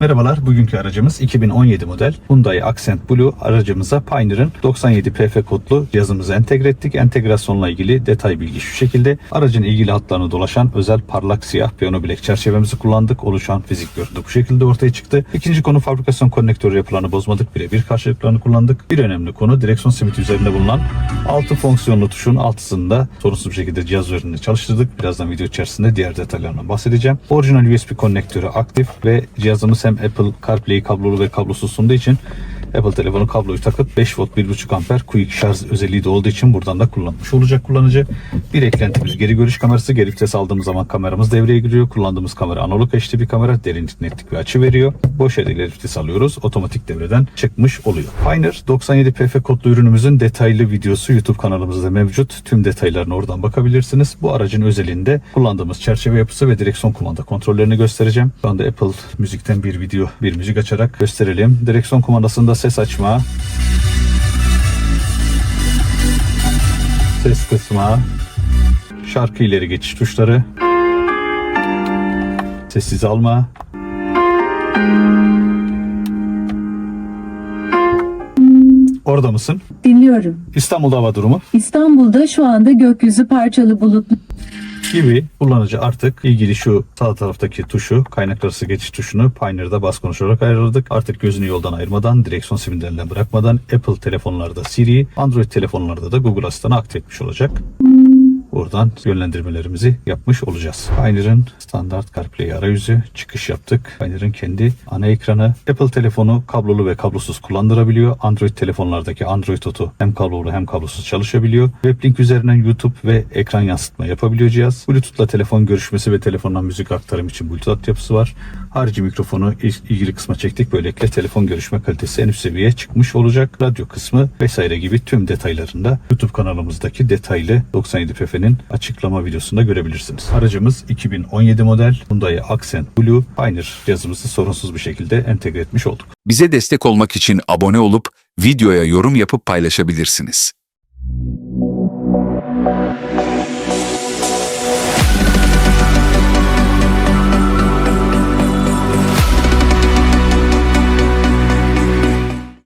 Merhabalar, bugünkü aracımız 2017 model Hyundai Accent Blue. Aracımıza Pioneer'ın 97 PF kodlu cihazımızı entegre ettik. Entegrasyonla ilgili detay bilgi şu şekilde. Aracın ilgili hatlarını dolaşan özel parlak siyah piyano bilek çerçevemizi kullandık. Oluşan fizik görüntü bu şekilde ortaya çıktı. İkinci konu fabrikasyon konnektörü yapılarını bozmadık. Birebir karşılıklarını kullandık. Bir önemli konu direksiyon simiti üzerinde bulunan 6 fonksiyonlu tuşun altısını da sorunsuz bir şekilde cihaz üzerinde çalıştırdık. Birazdan video içerisinde diğer detaylarından bahsedeceğim. Orijinal USB konnektörü aktif ve cihazımız hem Apple CarPlay kablolu ve kablosuz sunduğu için Apple telefonu kabloyu takıp 5 volt 1.5 amper quick şarj özelliği de olduğu için buradan da kullanmış olacak kullanıcı. Bir eklentimiz geri görüş kamerası. Geri vites aldığımız zaman kameramız devreye giriyor. Kullandığımız kamera analog HD bir kamera. Derinlik netlik ve açı veriyor. Boş yerde ileri vites alıyoruz. Otomatik devreden çıkmış oluyor. Pioneer 97 PF kodlu ürünümüzün detaylı videosu YouTube kanalımızda mevcut. Tüm detaylarına oradan bakabilirsiniz. Bu aracın özelliğinde kullandığımız çerçeve yapısı ve direksiyon kumanda kontrollerini göstereceğim. Şu anda Apple müzikten bir video, bir müzik açarak gösterelim. Direksiyon kumandasında ses açma, ses kısma, şarkı ileri geçiş tuşları, sessiz alma, Orada mısın? Dinliyorum. İstanbul'da hava durumu İstanbul'da şu anda gökyüzü parçalı bulutlu. Gibi kullanıcı artık ilgili şu sağ taraftaki tuşu kaynak arası geçiş tuşunu Pioneer'da bas konuş olarak ayarladık. Artık gözünü yoldan ayırmadan, direksiyon sinyalinden bırakmadan Apple telefonlarda Siri, Android telefonlarda da Google Asistan'ı aktif etmiş olacak. Buradan yönlendirmelerimizi yapmış olacağız. Pioneer'ın standart CarPlay arayüzü çıkış yaptık. Pioneer'ın kendi ana ekranı. Apple telefonu kablolu ve kablosuz kullandırabiliyor. Android telefonlardaki Android Auto hem kablolu hem kablosuz çalışabiliyor. Weblink üzerinden YouTube ve ekran yansıtma yapabiliyor cihaz. Bluetooth'la telefon görüşmesi ve telefondan müzik aktarım için Bluetooth altyapısı var. Harici mikrofonu il- ilgili kısma çektik. Böylelikle telefon görüşme kalitesi en üst seviyeye çıkmış olacak. Radyo kısmı vesaire gibi tüm detaylarında YouTube kanalımızdaki detaylı 97 PF'nin açıklama videosunda görebilirsiniz. Aracımız 2017 model Hyundai Accent Blue Pioneer cihazımızı sorunsuz bir şekilde entegre etmiş olduk. Bize destek olmak için abone olup videoya yorum yapıp paylaşabilirsiniz.